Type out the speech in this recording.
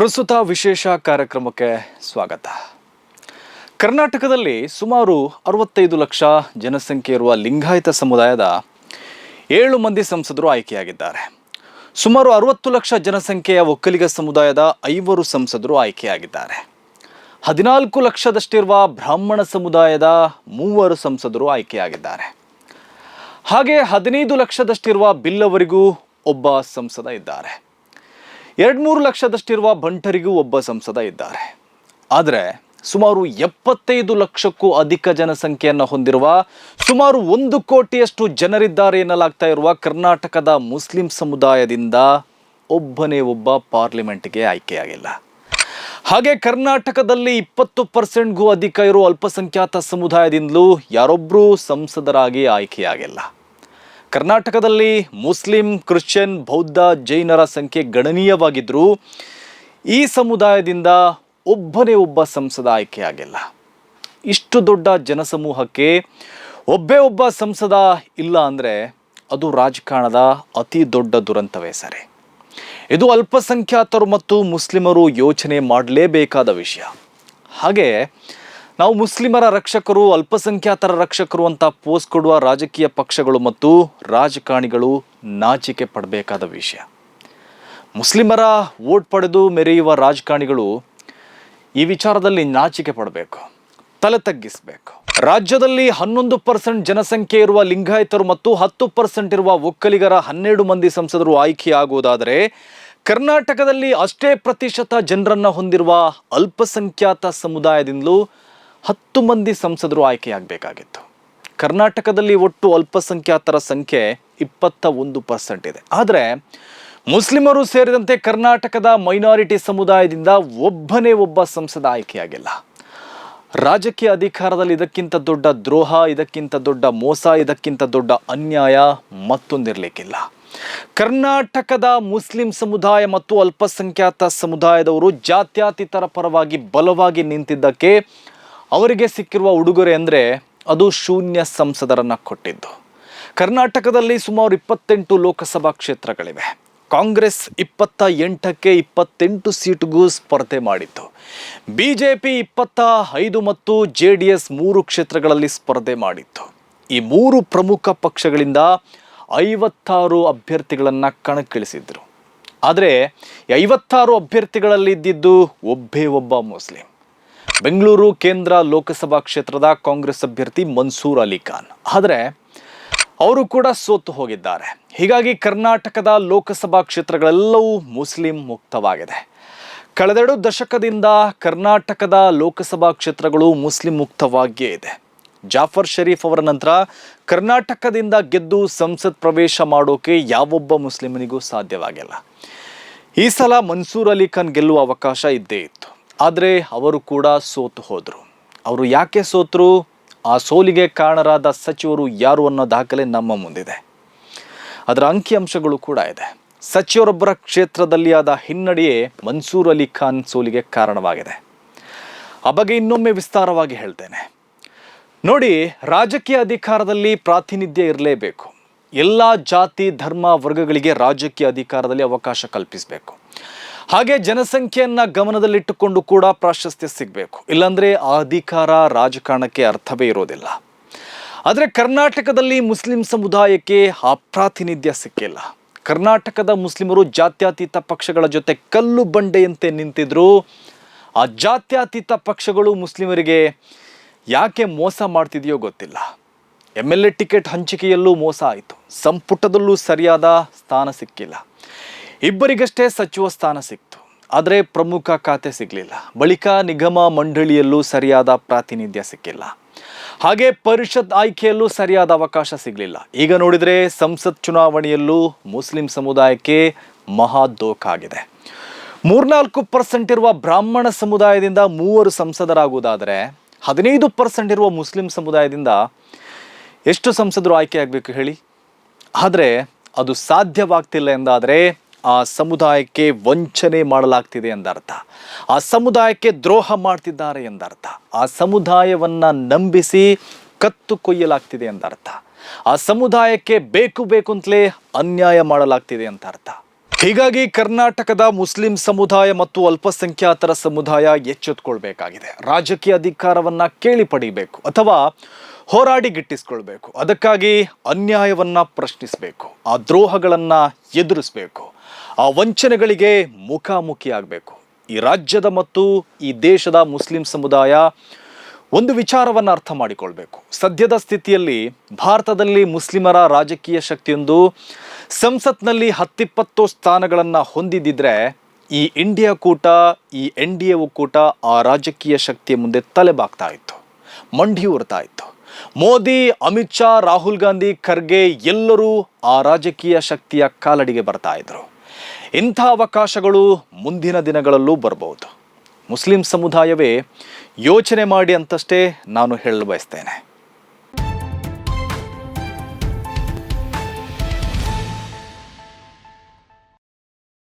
ಪ್ರಸ್ತುತ ವಿಶೇಷ ಕಾರ್ಯಕ್ರಮಕ್ಕೆ ಸ್ವಾಗತ. ಕರ್ನಾಟಕದಲ್ಲಿ ಸುಮಾರು ಅರವತ್ತೈದು ಲಕ್ಷ ಜನಸಂಖ್ಯೆ ಇರುವ ಲಿಂಗಾಯತ ಸಮುದಾಯದ ಏಳು ಮಂದಿ ಸಂಸದರು ಆಯ್ಕೆಯಾಗಿದ್ದಾರೆ. ಸುಮಾರು ಅರವತ್ತು ಲಕ್ಷ ಜನಸಂಖ್ಯೆಯ ಒಕ್ಕಲಿಗ ಸಮುದಾಯದ ಐವರು ಸಂಸದರು ಆಯ್ಕೆಯಾಗಿದ್ದಾರೆ. ಹದಿನಾಲ್ಕು ಲಕ್ಷದಷ್ಟಿರುವ ಬ್ರಾಹ್ಮಣ ಸಮುದಾಯದ ಮೂವರು ಸಂಸದರು ಆಯ್ಕೆಯಾಗಿದ್ದಾರೆ. ಹಾಗೆ ಹದಿನೈದು ಲಕ್ಷದಷ್ಟಿರುವ ಬಿಲ್ಲವರಿಗೂ ಒಬ್ಬ ಸಂಸದ ಇದ್ದಾರೆ. ಎರಡು ಮೂರು ಲಕ್ಷದಷ್ಟಿರುವ ಬಂಟರಿಗೂ ಒಬ್ಬ ಸಂಸದ ಇದ್ದಾರೆ. ಆದರೆ ಸುಮಾರು ಎಪ್ಪತ್ತೈದು ಲಕ್ಷಕ್ಕೂ ಅಧಿಕ ಜನಸಂಖ್ಯೆಯನ್ನು ಹೊಂದಿರುವ, ಸುಮಾರು ಒಂದು ಕೋಟಿಯಷ್ಟು ಜನರಿದ್ದಾರೆ ಎನ್ನಲಾಗ್ತಾ ಇರುವ ಕರ್ನಾಟಕದ ಮುಸ್ಲಿಂ ಸಮುದಾಯದಿಂದ ಒಬ್ಬನೇ ಒಬ್ಬ ಪಾರ್ಲಿಮೆಂಟ್ಗೆ ಆಯ್ಕೆಯಾಗಿಲ್ಲ. ಹಾಗೆ ಕರ್ನಾಟಕದಲ್ಲಿ ಇಪ್ಪತ್ತು ಪರ್ಸೆಂಟ್ಗೂ ಅಧಿಕ ಇರುವ ಅಲ್ಪಸಂಖ್ಯಾತ ಸಮುದಾಯದಿಂದಲೂ ಯಾರೊಬ್ಬರೂ ಸಂಸದರಾಗಿ ಆಯ್ಕೆಯಾಗಿಲ್ಲ. ಕರ್ನಾಟಕದಲ್ಲಿ ಮುಸ್ಲಿಂ, ಕ್ರಿಶ್ಚಿಯನ್, ಬೌದ್ಧ, ಜೈನರ ಸಂಖ್ಯೆ ಗಣನೀಯವಾಗಿದ್ದರೂ ಈ ಸಮುದಾಯದಿಂದ ಒಬ್ಬನೇ ಒಬ್ಬ ಸಂಸದ ಆಯ್ಕೆಯಾಗಿಲ್ಲ ಇಷ್ಟು ದೊಡ್ಡ ಜನಸಮೂಹಕ್ಕೆ ಒಬ್ಬೇ ಒಬ್ಬ ಸಂಸದ ಇಲ್ಲ ಅಂದರೆ ಅದು ರಾಜಕಾರಣದ ಅತಿ ದೊಡ್ಡ ದುರಂತವೇ ಸರಿ. ಇದು ಅಲ್ಪಸಂಖ್ಯಾತರು ಮತ್ತು ಮುಸ್ಲಿಮರು ಯೋಚನೆ ಮಾಡಲೇಬೇಕಾದ ವಿಷಯ. ಹಾಗೆ ನಾವು ಮುಸ್ಲಿಮರ ರಕ್ಷಕರು, ಅಲ್ಪಸಂಖ್ಯಾತರ ರಕ್ಷಕರು ಅಂತ ಪೋಸ್ ಕೊಡುವ ರಾಜಕೀಯ ಪಕ್ಷಗಳು ಮತ್ತು ರಾಜಕಾರಣಿಗಳು ನಾಚಿಕೆ ಪಡಬೇಕಾದ ವಿಷಯ. ಮುಸ್ಲಿಮರ ವೋಟ್ ಪಡೆದು ಮೆರೆಯುವ ರಾಜಕಾರಣಿಗಳು ಈ ವಿಚಾರದಲ್ಲಿ ನಾಚಿಕೆ ಪಡಬೇಕು, ತಲೆ ತಗ್ಗಿಸಬೇಕು. ರಾಜ್ಯದಲ್ಲಿ ಹನ್ನೊಂದು ಪರ್ಸೆಂಟ್ ಜನಸಂಖ್ಯೆ ಇರುವ ಲಿಂಗಾಯತರು ಮತ್ತು ಹತ್ತು ಪರ್ಸೆಂಟ್ ಇರುವ ಒಕ್ಕಲಿಗರ ಹನ್ನೆರಡು ಮಂದಿ ಸಂಸದರು ಆಯ್ಕೆಯಾಗುವುದಾದರೆ ಕರ್ನಾಟಕದಲ್ಲಿ ಅಷ್ಟೇ ಪ್ರತಿಶತ ಜನರನ್ನು ಹೊಂದಿರುವ ಅಲ್ಪಸಂಖ್ಯಾತ ಸಮುದಾಯದಿಂದಲೂ ಹತ್ತು ಮಂದಿ ಸಂಸದರು ಆಯ್ಕೆಯಾಗಬೇಕಾಗಿತ್ತು. ಕರ್ನಾಟಕದಲ್ಲಿ ಒಟ್ಟು ಅಲ್ಪಸಂಖ್ಯಾತರ ಸಂಖ್ಯೆ ಇಪ್ಪತ್ತ ಒಂದು ಪರ್ಸೆಂಟ್ ಇದೆ. ಆದರೆ ಮುಸ್ಲಿಮರು ಸೇರಿದಂತೆ ಕರ್ನಾಟಕದ ಮೈನಾರಿಟಿ ಸಮುದಾಯದಿಂದ ಒಬ್ಬನೇ ಒಬ್ಬ ಸಂಸದ ಆಯ್ಕೆಯಾಗಿಲ್ಲ. ರಾಜಕೀಯ ಅಧಿಕಾರದಲ್ಲಿ ಇದಕ್ಕಿಂತ ದೊಡ್ಡ ದ್ರೋಹ, ಇದಕ್ಕಿಂತ ದೊಡ್ಡ ಮೋಸ, ಇದಕ್ಕಿಂತ ದೊಡ್ಡ ಅನ್ಯಾಯ ಮತ್ತೊಂದಿರಲಿಕ್ಕಿಲ್ಲ. ಕರ್ನಾಟಕದ ಮುಸ್ಲಿಂ ಸಮುದಾಯ ಮತ್ತು ಅಲ್ಪಸಂಖ್ಯಾತ ಸಮುದಾಯದವರು ಜಾತ್ಯತೀತರ ಪರವಾಗಿ ಬಲವಾಗಿ ನಿಂತಿದ್ದಕ್ಕೆ ಅವರಿಗೆ ಸಿಕ್ಕಿರುವ ಉಡುಗೊರೆ ಅಂದರೆ ಅದು ಶೂನ್ಯ ಸಂಸದರನ್ನು ಕೊಟ್ಟಿದ್ದು. ಕರ್ನಾಟಕದಲ್ಲಿ ಸುಮಾರು ಇಪ್ಪತ್ತೆಂಟು ಲೋಕಸಭಾ ಕ್ಷೇತ್ರಗಳಿವೆ. ಕಾಂಗ್ರೆಸ್ ಇಪ್ಪತ್ತ ಎಂಟಕ್ಕೆ ಇಪ್ಪತ್ತೆಂಟು ಸೀಟುಗೂ ಸ್ಪರ್ಧೆ ಮಾಡಿತ್ತು ಬಿ ಜೆ ಪಿ ಇಪ್ಪತ್ತ ಐದು ಮತ್ತು ಜೆ ಡಿ ಎಸ್ ಮೂರು ಕ್ಷೇತ್ರಗಳಲ್ಲಿ ಸ್ಪರ್ಧೆ ಮಾಡಿತ್ತು ಈ ಮೂರು ಪ್ರಮುಖ ಪಕ್ಷಗಳಿಂದ ಐವತ್ತಾರು ಅಭ್ಯರ್ಥಿಗಳನ್ನು ಕಣಕ್ಕಿಳಿಸಿದ್ರು. ಆದರೆ ಐವತ್ತಾರು ಅಭ್ಯರ್ಥಿಗಳಲ್ಲಿ ಇದ್ದಿದ್ದು ಒಬ್ಬೇ ಒಬ್ಬ ಮುಸ್ಲಿಂ. ಬೆಂಗಳೂರು ಕೇಂದ್ರ ಲೋಕಸಭಾ ಕ್ಷೇತ್ರದ ಕಾಂಗ್ರೆಸ್ ಅಭ್ಯರ್ಥಿ ಮನ್ಸೂರ್ ಅಲಿ ಖಾನ್ ಆದರೆ ಅವರು ಕೂಡ ಸೋತು ಹೋಗಿದ್ದಾರೆ. ಹೀಗಾಗಿ ಕರ್ನಾಟಕದ ಲೋಕಸಭಾ ಕ್ಷೇತ್ರಗಳೆಲ್ಲವೂ ಮುಸ್ಲಿಂ ಮುಕ್ತವಾಗಿದೆ. ಕಳೆದೆರಡು ದಶಕದಿಂದ ಕರ್ನಾಟಕದ ಲೋಕಸಭಾ ಕ್ಷೇತ್ರಗಳು ಮುಸ್ಲಿಂ ಮುಕ್ತವಾಗಿಯೇ ಇದೆ. ಜಾಫರ್ ಶರೀಫ್ ಅವರ ನಂತರ ಕರ್ನಾಟಕದಿಂದ ಗೆದ್ದು ಸಂಸತ್ ಪ್ರವೇಶ ಮಾಡೋಕೆ ಯಾವೊಬ್ಬ ಮುಸ್ಲಿಮನಿಗೂ ಸಾಧ್ಯವಾಗಿಲ್ಲ. ಈ ಸಲ ಮನ್ಸೂರ್ ಅಲಿ ಖಾನ್ ಗೆಲ್ಲುವ ಅವಕಾಶ ಇದ್ದೇ ಇತ್ತು. ಆದರೆ ಅವರು ಕೂಡ ಸೋತು ಹೋದರು. ಅವರು ಯಾಕೆ ಸೋತರು? ಆ ಸೋಲಿಗೆ ಕಾರಣರಾದ ಸಚಿವರು ಯಾರು ಅನ್ನೋ ದಾಖಲೆ ನಮ್ಮ ಮುಂದಿದೆ. ಅದರ ಅಂಕಿಅಂಶಗಳು ಕೂಡ ಇದೆ. ಸಚಿವರೊಬ್ಬರ ಕ್ಷೇತ್ರದಲ್ಲಿ ಆದ ಹಿನ್ನಡೆಯೇ ಮನ್ಸೂರ್ ಅಲಿ ಖಾನ್ ಸೋಲಿಗೆ ಕಾರಣವಾಗಿದೆ. ಆ ಬಗ್ಗೆ ಇನ್ನೊಮ್ಮೆ ವಿಸ್ತಾರವಾಗಿ ಹೇಳ್ತೇನೆ. ನೋಡಿ, ರಾಜಕೀಯ ಅಧಿಕಾರದಲ್ಲಿ ಪ್ರಾತಿನಿಧ್ಯ ಇರಲೇಬೇಕು. ಎಲ್ಲ ಜಾತಿ, ಧರ್ಮ, ವರ್ಗಗಳಿಗೆ ರಾಜಕೀಯ ಅಧಿಕಾರದಲ್ಲಿ ಅವಕಾಶ ಕಲ್ಪಿಸಬೇಕು. ಹಾಗೆ ಜನಸಂಖ್ಯೆಯನ್ನ ಗಮನದಲ್ಲಿಟ್ಟುಕೊಂಡು ಕೂಡ ಪ್ರಾಶಸ್ತ್ಯ ಸಿಗಬೇಕು. ಇಲ್ಲಾಂದ್ರೆ ಆ ಅಧಿಕಾರ ರಾಜಕಾರಣಕ್ಕೆ ಅರ್ಥವೇ ಇರೋದಿಲ್ಲ. ಆದರೆ ಕರ್ನಾಟಕದಲ್ಲಿ ಮುಸ್ಲಿಂ ಸಮುದಾಯಕ್ಕೆ ಆ ಪ್ರಾತಿನಿಧ್ಯ ಸಿಕ್ಕಿಲ್ಲ. ಕರ್ನಾಟಕದ ಮುಸ್ಲಿಮರು ಜಾತ್ಯತೀತ ಪಕ್ಷಗಳ ಜೊತೆ ಕಲ್ಲು ಬಂಡೆಯಂತೆ ನಿಂತಿದ್ರು. ಆ ಜಾತ್ಯತೀತ ಪಕ್ಷಗಳು ಮುಸ್ಲಿಮರಿಗೆ ಯಾಕೆ ಮೋಸ ಮಾಡ್ತಿದೆಯೋ ಗೊತ್ತಿಲ್ಲ. ಎಂ ಎಲ್ ಎ ಟಿಕೆಟ್ ಹಂಚಿಕೆಯಲ್ಲೂ ಮೋಸ ಆಯಿತು. ಸಂಪುಟದಲ್ಲೂ ಸರಿಯಾದ ಸ್ಥಾನ ಸಿಕ್ಕಿಲ್ಲ. ಇಬ್ಬರಿಗಷ್ಟೇ ಸಚಿವ ಸ್ಥಾನ ಸಿಕ್ತು, ಆದರೆ ಪ್ರಮುಖ ಖಾತೆ ಸಿಗಲಿಲ್ಲ. ಬಳಿಕ ನಿಗಮ ಮಂಡಳಿಯಲ್ಲೂ ಸರಿಯಾದ ಪ್ರಾತಿನಿಧ್ಯ ಸಿಕ್ಕಿಲ್ಲ. ಹಾಗೆ ಪರಿಷತ್ ಆಯ್ಕೆಯಲ್ಲೂ ಸರಿಯಾದ ಅವಕಾಶ ಸಿಗಲಿಲ್ಲ. ಈಗ ನೋಡಿದರೆ ಸಂಸತ್ ಚುನಾವಣೆಯಲ್ಲೂ ಮುಸ್ಲಿಂ ಸಮುದಾಯಕ್ಕೆ ಮಹಾ ಮೂರ್ನಾಲ್ಕು ಪರ್ಸೆಂಟ್ ಇರುವ ಬ್ರಾಹ್ಮಣ ಸಮುದಾಯದಿಂದ ಮೂವರು ಸಂಸದರಾಗುವುದಾದರೆ ಹದಿನೈದು ಪರ್ಸೆಂಟ್ ಇರುವ ಮುಸ್ಲಿಂ ಸಮುದಾಯದಿಂದ ಎಷ್ಟು ಸಂಸದರು ಆಯ್ಕೆ ಆಗಬೇಕು ಹೇಳಿ? ಆದರೆ ಅದು ಸಾಧ್ಯವಾಗ್ತಿಲ್ಲ ಎಂದಾದರೆ ಆ ಸಮುದಾಯಕ್ಕೆ ವಂಚನೆ ಮಾಡಲಾಗ್ತಿದೆ ಎಂದರ್ಥ. ಆ ಸಮುದಾಯಕ್ಕೆ ದ್ರೋಹ ಮಾಡ್ತಿದ್ದಾರೆ ಎಂದರ್ಥ. ಆ ಸಮುದಾಯವನ್ನು ನಂಬಿಸಿ ಕತ್ತು ಕೊಯ್ಯಲಾಗ್ತಿದೆ ಎಂದರ್ಥ. ಆ ಸಮುದಾಯಕ್ಕೆ ಬೇಕು ಬೇಕು ಅಂತಲೇ ಅನ್ಯಾಯ ಮಾಡಲಾಗ್ತಿದೆ ಅಂತ ಅರ್ಥ ಹೀಗಾಗಿ ಕರ್ನಾಟಕದ ಮುಸ್ಲಿಂ ಸಮುದಾಯ ಮತ್ತು ಅಲ್ಪಸಂಖ್ಯಾತರ ಸಮುದಾಯ ಎಚ್ಚೆತ್ಕೊಳ್ಬೇಕಾಗಿದೆ. ರಾಜಕೀಯ ಅಧಿಕಾರವನ್ನ ಕೇಳಿ ಪಡಿಬೇಕು ಅಥವಾ ಹೋರಾಡಿ ಗಿಟ್ಟಿಸ್ಕೊಳ್ಬೇಕು ಅದಕ್ಕಾಗಿ ಅನ್ಯಾಯವನ್ನ ಪ್ರಶ್ನಿಸಬೇಕು. ಆ ದ್ರೋಹಗಳನ್ನ ಎದುರಿಸಬೇಕು. ಆ ವಂಚನೆಗಳಿಗೆ ಮುಖಾಮುಖಿಯಾಗಬೇಕು. ಈ ರಾಜ್ಯದ ಮತ್ತು ಈ ದೇಶದ ಮುಸ್ಲಿಂ ಸಮುದಾಯ ಒಂದು ವಿಚಾರವನ್ನು ಅರ್ಥ ಮಾಡಿಕೊಳ್ಬೇಕು. ಸದ್ಯದ ಸ್ಥಿತಿಯಲ್ಲಿ ಭಾರತದಲ್ಲಿ ಮುಸ್ಲಿಮರ ರಾಜಕೀಯ ಶಕ್ತಿಯೊಂದು ಸಂಸತ್ನಲ್ಲಿ ಹತ್ತಿಪ್ಪತ್ತು ಸ್ಥಾನಗಳನ್ನು ಹೊಂದಿದ್ದಿದ್ರೆ ಈ ಇಂಡಿಯಾ ಕೂಟ, ಈ ಎನ್ ಡಿ ಎ ಒಕ್ಕೂಟ ಆ ರಾಜಕೀಯ ಶಕ್ತಿಯ ಮುಂದೆ ತಲೆಬಾಗ್ತಾ ಇತ್ತು. ಮಂಡಿ ಉರ್ತಾ ಇತ್ತು. ಮೋದಿ, ಅಮಿತ್ ಶಾ, ರಾಹುಲ್ ಗಾಂಧಿ, ಖರ್ಗೆ ಎಲ್ಲರೂ ಆ ರಾಜಕೀಯ ಶಕ್ತಿಯ ಕಾಲಡಿಗೆ ಬರ್ತಾ ಇದ್ರು. ಇಂಥ ಅವಕಾಶಗಳು ಮುಂದಿನ ದಿನಗಳಲ್ಲೂ ಬರಬಹುದು. ಮುಸ್ಲಿಂ ಸಮುದಾಯವೇ ಯೋಚನೆ ಮಾಡಿ ಅಂತಷ್ಟೇ ನಾನು ಹೇಳಲು ಬಯಸ್ತೇನೆ.